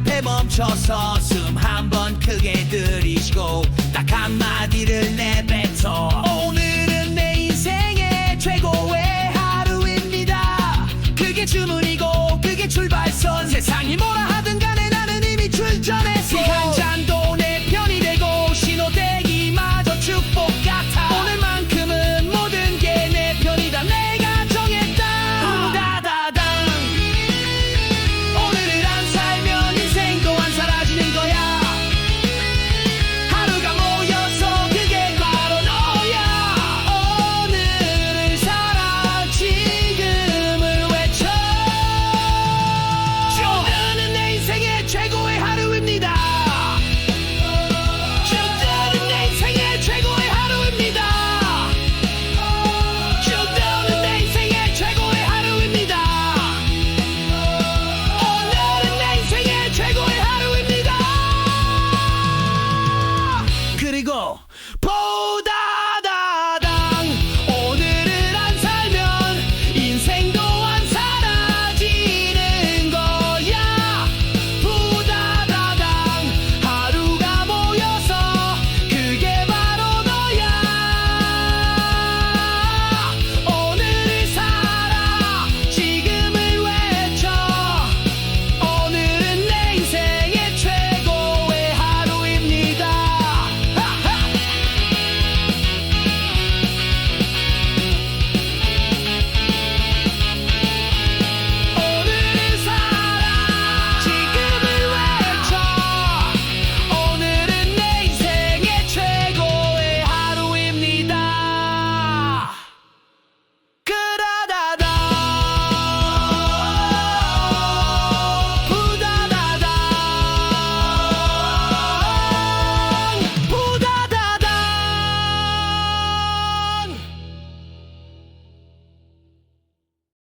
앞에 멈춰서 숨 한번 크게 들이쉬고 딱 한마디를 내 Pull down.